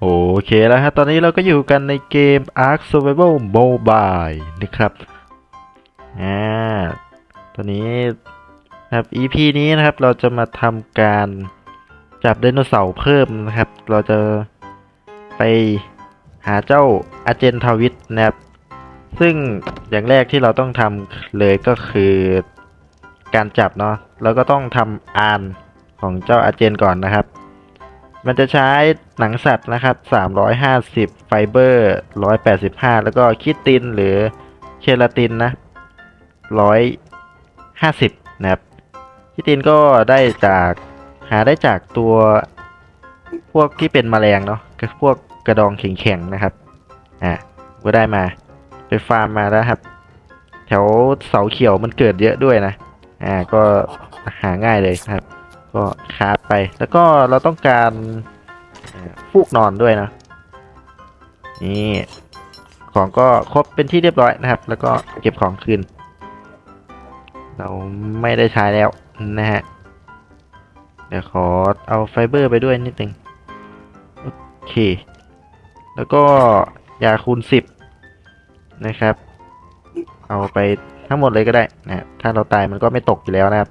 โอเคแล้วฮะ ตอนนี้เราก็อยู่กันในเกม Ark Survival Mobile นะครับ อ่า ตอนนี้ครับ EP นี้นะครับ เราจะมาทำการจับไดโนเสาร์เพิ่มนะครับ เราจะไปหาเจ้าอาเจนทาวิทนะครับ ซึ่งอย่างแรกที่เราต้องทำเลยก็คือการจับเนาะแล้วก็ต้องทำอานของเจ้าอาเจนก่อนนะครับ มันจะใช้หนังสัตว์นะครับ 350 ไฟเบอร์ 185 แล้วก็คิตินหรือเคลาตินนะ 150 นะครับคิตินก็ได้จากหาได้จากตัวพวกที่เป็นแมลงเนาะพวกกระดองแข็งๆนะครับ อะก็ได้มา ไปฟาร์มมาแล้วครับ แถวเสาเขียวมันเกิดเยอะด้วยนะ อ่าก็หาง่ายเลยครับ ก็คราฟไป แล้วก็เราต้องการฟูกนอนด้วยนะ นี่ของก็ครบเป็นที่เรียบร้อยนะครับ แล้วก็เก็บของคืน เราไม่ได้ใช้แล้วนะฮะ เดี๋ยวขอเอาไฟเบอร์ไปด้วยนิดนึง โอเค แล้วก็ยาคูณสิบนะครับ เอาไปทั้งหมดเลยก็ได้นะถ้าเราตายมันก็ไม่ตกอยู่แล้วนะครับ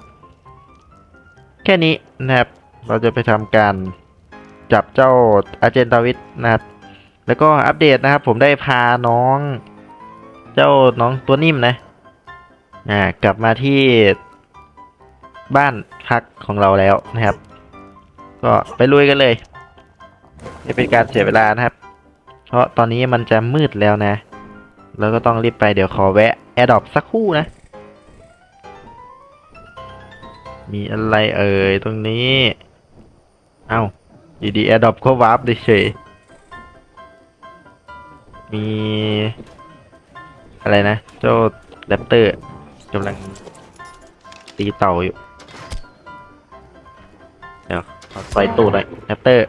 แค่นี้นะครับ เราจะไปทำการจับเจ้าอาเจนตาวิทนะครับ แล้วก็อัปเดตนะครับ ผมได้พาน้อง เจ้าน้องตัวนิ่มนะอ่ากลับมาที่บ้านพักของเราแล้วนะครับ ก็ไปลุยกันเลยไม่เป็นการเสียเวลานะครับ เพราะตอนนี้มันจะมืดแล้วนะ แล้วก็ต้องรีบไปเดี๋ยวขอแวะแอร์ดอปสักคู่นะ มีอะไรเอ่ยตรงนี้ เอ้าดีดีแอร์ดรอปก็วาร์ปเฉย มี อะไรนะ เจ้าแรปเตอร์กำลังตีเต่าอยู่ เดี๋ยวขอใส่ตูดหน่อยแรปเตอร์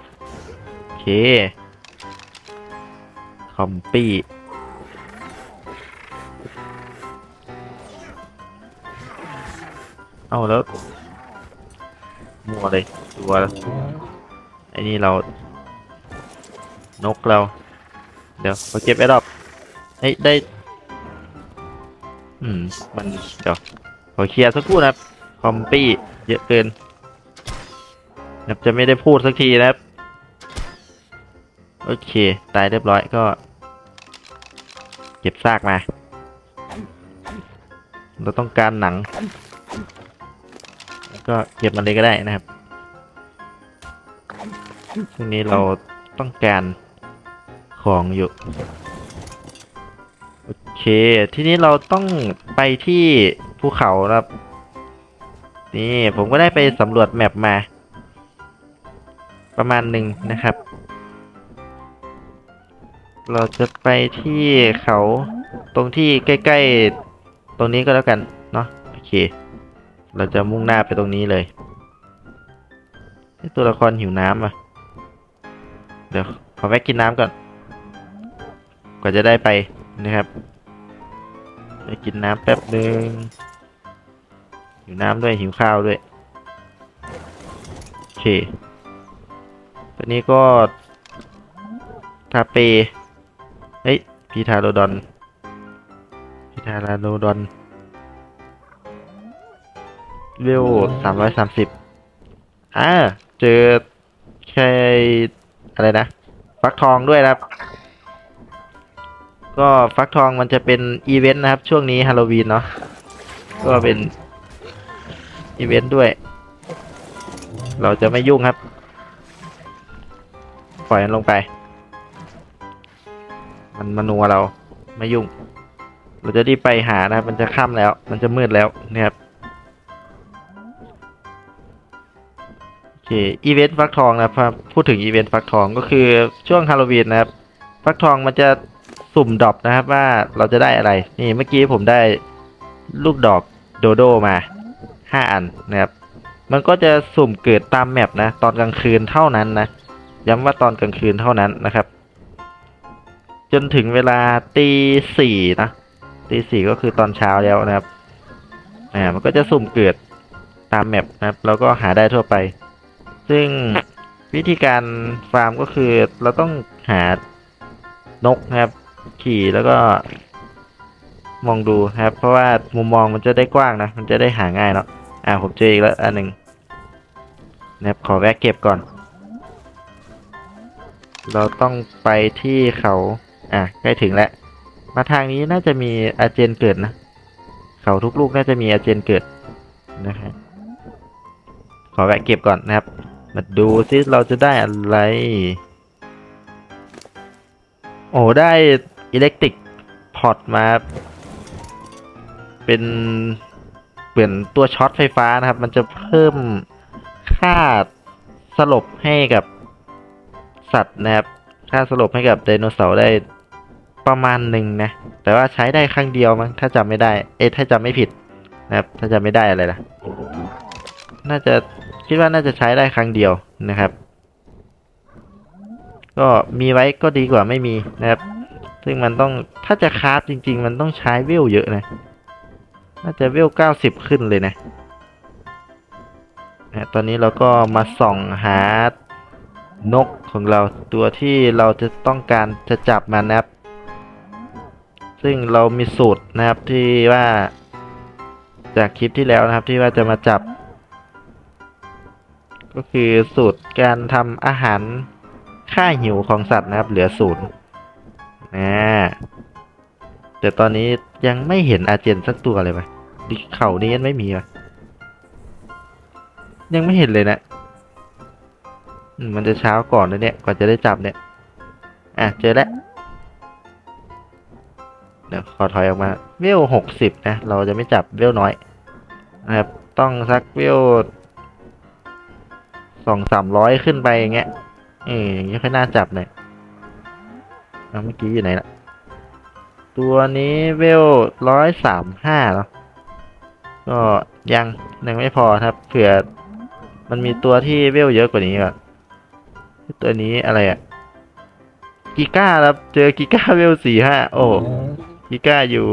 โอเค คอมปี้เอาแล้ว มัวเลยตัวไอ้นี่เรา นกเรา เดี๋ยวขอเก็บไอ้ดอกเฮ้ยได้ อืม มันเดี๋ยวขอเคลียร์สักครู่นะครับคอมปี้เยอะเกินนะครับจะไม่ได้พูดสักทีนะครับ โอเค ตายเรียบร้อยก็ เก็บซากมา เราต้องการหนัง ก็เก็บมันเลยก็ได้นะครับช่วงนี้เราต้องการของอยู่ โอเค ทีนี้เราต้องไปที่ภูเขาครับ นี่ผมก็ได้ไปสำรวจแมปมา ประมาณหนึ่งนะครับ เราจะไปที่เขาตรงที่ใกล้ ๆ ตรงนี้ก็แล้วกัน เนาะโอเค เราจะมุ่งหน้าไปตรงนี้เลยเอ๊ะตัวละครหิวน้ำอะ เดี๋ยวขอแวะกินน้ำก่อน กว่าจะได้ไปนะครับไปกินน้ำแป๊บหนึ่งหิวน้ำด้วยหิวข้าวด้วยโอเคตัวนี้ก็ทาเปเฮ้ยพีทาโรดอนพีทาราโรดอน เวลสามร้อยสามสิบอ่า เจอแค่อะไรนะ ฟักทองด้วยนะครับ ก็ฟักทองมันจะเป็นอีเวนต์นะครับ ช่วงนี้ฮาโลวีนเนาะ ก็เป็นอีเวนต์ด้วย เราจะไม่ยุ่งครับ ปล่อยมันลงไป มันมานัวเราไม่ยุ่ง เราจะรีบไปหานะครับ มันจะค่ำแล้ว มันจะมืดแล้วนะครับ คอีเวนต์ฟักทองนะครับพูดถึงอีเวนต์ฟักทองก็คือช่วงฮาโลวีนนะครับ ฟักทองมันจะสุ่มดรอปนะครับว่าเราจะได้อะไร นี่เมื่อกี้ผมได้ลูกดอกโดโดมาห้าอันนะครับ มันก็จะสุ่มเกิดตามแมปนะ ตอนกลางคืนเท่านั้นนะ ย้ำว่าตอนกลางคืนเท่านั้นนะครับ จนถึงเวลาตีสี่นะตีสี่ก็คือตอนเช้าแล้วนะครับอ่ามันก็จะสุ่มเกิดตามแมปนะครับ แล้วก็หาได้ทั่วไป ซึ่งวิธีการฟาร์มก็คือเราต้องหานกนะครับ ขี่แล้วก็ มองดูนะครับ เพราะว่ามุมมองมันจะได้กว้างนะ มันจะได้หาง่ายเนาะอ่าผมเจออีกแล้วอันหนึ่งนะครับขอแวะเก็บก่อน เราต้องไปที่เขา อะใกล้ถึงแล้ว มาทางนี้น่าจะมีอาเจนเกิดนะ เขาทุกลูกน่าจะมีอาเจนเกิดนะครับขอแวะเก็บก่อนนะครับ มาดูซิเราจะได้อะไร โอ้ได้อิเล็กตริกพอร์ตมา เป็นเปลี่ยนตัวช็อตไฟฟ้านะครับ มันจะเพิ่มค่าสลบให้กับสัตว์นะครับ ค่าสลบให้กับไดโนเสาร์ได้ประมาณหนึ่งนะ แต่ว่าใช้ได้ครั้งเดียวมั้งถ้าจำไม่ได้ เอ๊ะถ้าจำไม่ผิดนะครับ ถ้าจำไม่ได้อะไรล่ะ น่าจะ คิดว่าน่าจะใช้ได้ครั้งเดียวนะครับ ก็มีไว้ก็ดีกว่าไม่มีนะครับ ซึ่งมันต้องถ้าจะคราฟจริง ๆ มันต้องใช้เวลเยอะนะ น่าจะเวลเก้าสิบขึ้นเลยนะนะตอนนี้เราก็มาส่องหานกของเราตัวที่เราจะต้องการจะจับมันนะครับ ซึ่งเรามีสูตรนะครับที่ว่า จากคลิปที่แล้วนะครับที่ว่าจะมาจับ ก็คือสูตรการทำอาหารค่าหิวของสัตว์นะครับ เหลือศูนย์นะแต่ตอนนี้ยังไม่เห็นอาเจนสักตัวเลยปะดิเขานี้ยังไม่มีปะยังไม่เห็นเลยนะมมันจะเช้าก่อนเลยเนี่ยกว่าจะได้จับเนี่ย อะเจอแล้วเดี๋ยวขอถอยออกมาเวลหกสิบนะ เราจะไม่จับเวลน้อยนะครับ ต้องสักเวล สองสามร้อยขึ้นไปอย่างเงี้ย เอออย่างเงี้ยค่อยน่าจับหน่อยเอาเมื่อกี้อยู่ไหนล่ะตัวนี้เวลร้อยสามห้าเนาะก็ยังยังไม่พอครับเผื่อมันมีตัวที่เวลเยอะกว่านี้ก่อนตัวนี้อะไรอะกิก้าครับเจอกิก้าเวลสี่ห้าโอ้กิก้าอยู่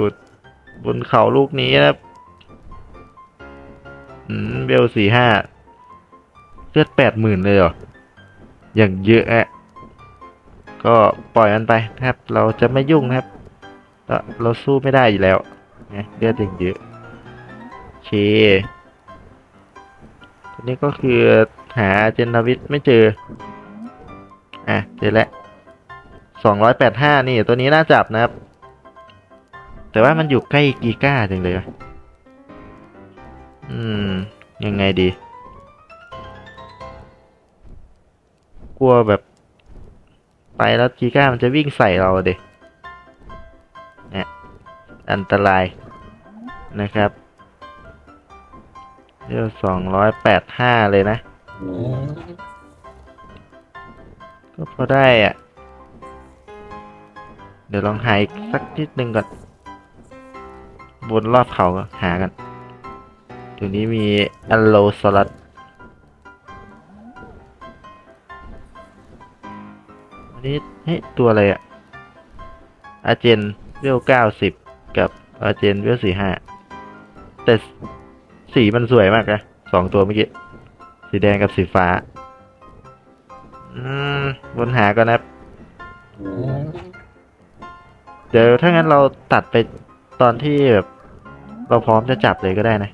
บนเขาลูกนี้นะครับ อืมเบลสี่ห้า เลือดแปดหมื่นเลยเหรอ อย่างเยอะอะ ก็ปล่อยมันไปนะครับ เราจะไม่ยุ่งนะครับเราเราสู้ไม่ได้อยู่แล้วนะเลือดอย่างเยอะโอเคทีนี้ก็คือหาเจนทวิทไม่เจอ อะเจอแล้วสองร้อยแปดห้านี่ ตัวนี้น่าจับนะครับ แต่ว่ามันอยู่ใกล้กีก้าจังเลย อืม ยังไงดี ลัวแบบ ไปแล้วกีก้ามันจะวิ่งใส่เราเด็เนี่ยอันตรายนะครับเรียวสองร้อยแปดห้าเลยนะ ก็พอได้อะ เดี๋ยวลองหาอีกสักนิดนึงก่อน บนรอบเขาหากันตรงนี้มีอัลโลสลัด นี้เฮ้ยตัวอะไรอะอาเจนเวลเก้าสิบกับอาเจนเวลสี่ห้าแต่สีมันสวยมากนะสองตัวเมื่อกี้ สีแดงกับสีฟ้า อืมบนหาก่อนนะเดี๋ยวถ้างั้นเราตัดไปตอนที่แบบเราพร้อมจะจับเลยก็ได้นะ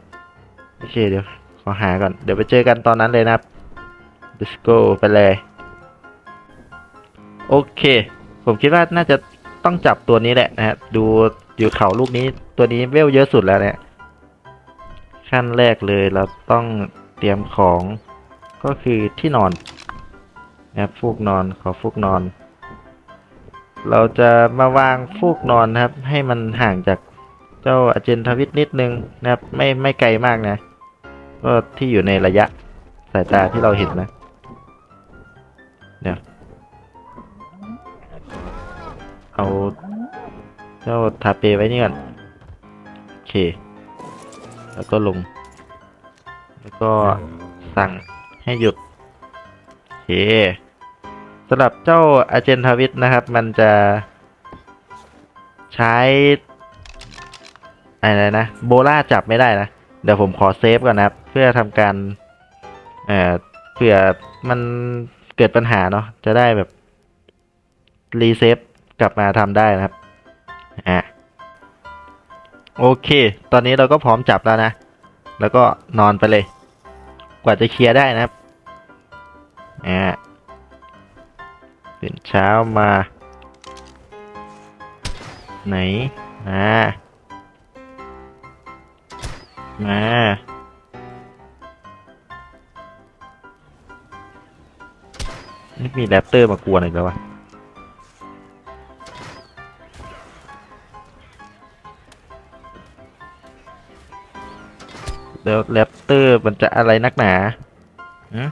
โอเคเดี๋ยว ขอหาก่อน เดี๋ยวไปเจอกันตอนนั้นเลยนะครับ let's go ไปเลย โอเค ผมคิดว่าน่าจะต้องจับตัวนี้แหละนะฮะดูอยู่เขาลูกนี้ตัวนี้เวลเยอะสุดแล้วเนี่ย ขั้นแรกเลยเราต้องเตรียมของก็คือที่นอนนะครับฟูกนอนขอฟูกนอน เราจะมาวางฟูกนอนนะครับ ให้มันห่างจากเจ้าอาเจนทวิตนิดนึงนะครับ ไม่ไม่ไกลมากนะ ก็ที่อยู่ในระยะสายตาที่เราเห็นนะ เจ้าทาเปไว้นี่ก่อนโอเค แล้วก็ลง แล้วก็สั่งให้หยุดโอเคสำหรับเจ้าอาเจนทวิตนะครับ มันจะใช้อะไรนะ โบล่าจับไม่ได้นะ เดี๋ยวผมขอเซฟก่อนนะครับ เพื่อทำการเอ่อเผื่อมันเกิดปัญหาเนาะจะได้แบบ รีเซฟกลับมาทำได้นะครับ อะโอเค ตอนนี้เราก็พร้อมจับแล้วนะ แล้วก็นอนไปเลย กว่าจะเคลียร์ได้นะครับอะตื่นเช้ามา ไหนมามานี่มีแรปเตอร์มากวนอีกแล้ววะ แล้วแรปเตอร์มันจะอะไรนักหนาหืม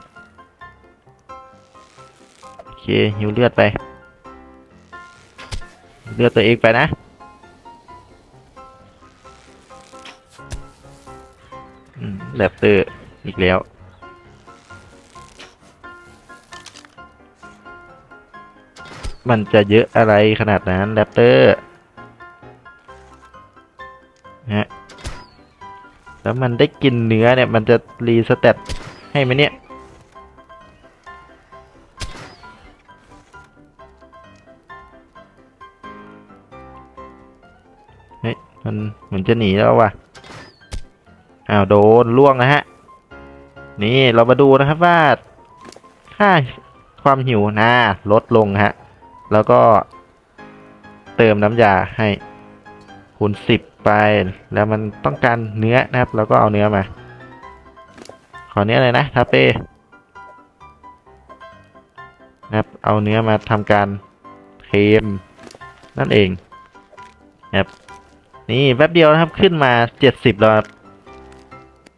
โอเคหิวเลือดไป เลือดตัวเองไปนะ แรปเตอร์อีกแล้วมันจะเยอะอะไรขนาดนั้นแรปเตอร์นะ แล้วมันได้กินเนื้อเนี่ย มันจะรีสเตตให้ไหมเนี่ย เฮ้ย มันเหมือนจะหนีแล้วว่ะ อ้าว โดนล่วงนะฮะ นี่เรามาดูนะครับว่าค่าความหิวนะลดลงฮะ แล้วก็เติมน้ำยาให้คูณสิบ ไปแล้วมันต้องการเนื้อนะครับเราก็เอาเนื้อมา ขอเนื้อเลยนะทัปเป้นะครับเอาเนื้อมาทำการเทมนั่นเองนะครับนี่แป๊บเดียวนะครับขึ้นมาเจ็ดสิบแล้วครับ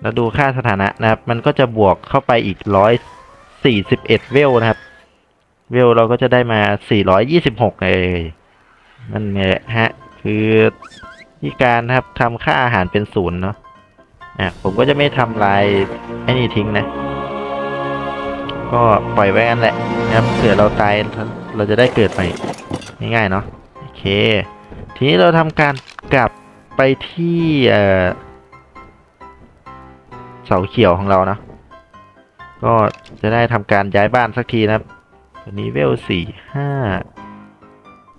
แล้วดูค่าสถานะนะครับ มันก็จะบวกเข้าไปอีกร้อยสี่สิบเอ็ดเวลนะครับ เวลเราก็จะได้มา426เลยนั่นไงแหละฮะ คือ ที่การครับทำค่าอาหารเป็นศูนย์เนาะอะผมก็จะไม่ทำลายไอ้นี่ทิ้งนะ ก็ปล่อยไว้กันแหละนะครับเผื่อเราตายเราจะได้เกิดใหม่ง่ายๆเนาะโอเค ทีนี้เราทำการกลับไปที่เสาเขียวของเราเนาะก็จะได้ทำการย้ายบ้านสักทีนะครับอันนี้เวลสี่ห้า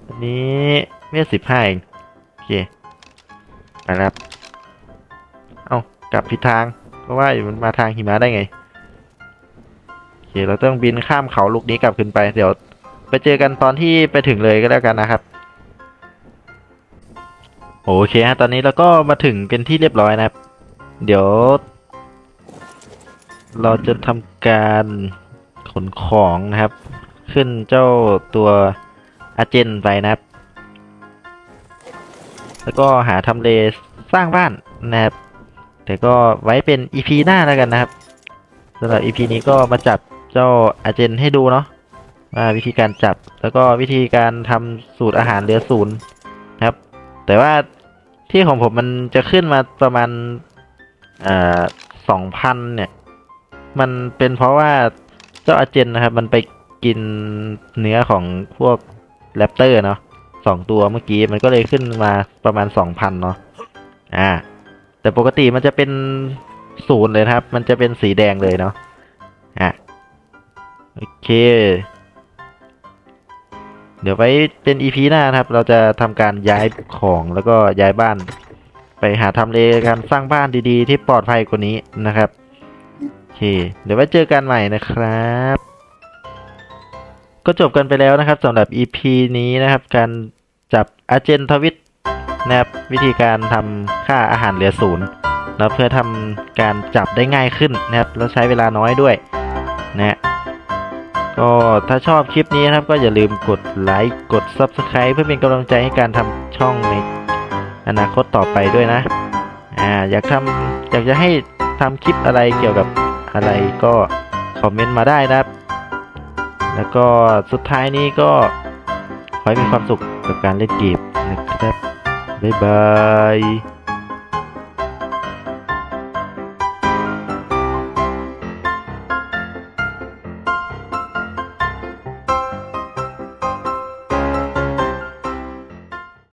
อันนี้เวลสิบห้าเองโอเค ไปแล้วครับ เอากลับผิดทาง เพราะว่ามันมาทางหิมะได้ไงโอเคเราต้องบินข้ามเขาลูกนี้กลับขึ้นไป เดี๋ยวไปเจอกันตอนที่ไปถึงเลยก็แล้วกันนะครับโอเคฮะตอนนี้เราก็มาถึงเป็นที่เรียบร้อยนะครับ เดี๋ยว เราจะทำการขนของนะครับ ขึ้นเจ้าตัวอาเจนไปนะครับ แล้วก็หาทำเลสร้างบ้านนะครับแต่ก็ไว้เป็น EP หน้าแล้วกันนะครับสำหรับ EP นี้ก็มาจับเจ้าอาเจนให้ดูเนาะว่าวิธีการจับแล้วก็วิธีการทำสูตรอาหารเหลือศูนย์นะครับ แต่ว่าที่ของผมมันจะขึ้นมาประมาณสองพันเนี่ย มันเป็นเพราะว่าเจ้าอาเจนนะครับ มันไปกินเนื้อของพวกแรปเตอร์เนาะ สองตัวเมื่อกี้มันก็เลยขึ้นมาประมาณสองพันเนาะอ่า แต่ปกติมันจะเป็นศูนย์เลยครับ มันจะเป็นสีแดงเลยเนาะอะโอเค เดี๋ยวไว้เป็น EP หน้าครับ เราจะทำการย้ายของแล้วก็ย้ายบ้าน ไปหาทำเลการสร้างบ้านดีๆ ที่ปลอดภัยกว่านี้นะครับโอเค เดี๋ยวไว้เจอกันใหม่นะครับ ก็จบกันไปแล้วนะครับสำหรับ EP นี้นะครับการจับอาเจนทวิตนะครับวิธีการทำค่าอาหารเหลือศูนย์แล้วเพื่อทำการจับได้ง่ายขึ้นนะครับแล้วใช้เวลาน้อยด้วยนะฮะก็ถ้าชอบคลิปนี้นะครับก็อย่าลืมกดไลค์กด Subscribe เพื่อเป็นกำลังใจให้การทำช่องในอนาคตต่อไปด้วยนะอ่าอยากทำอยากจะให้ทำคลิปอะไรเกี่ยวกับอะไรก็คอมเมนต์มาได้นะครับ แล้วก็สุดท้ายนี้ก็ขอให้มีความสุขกับการเล่นเกมนะครับบ๊ายบาย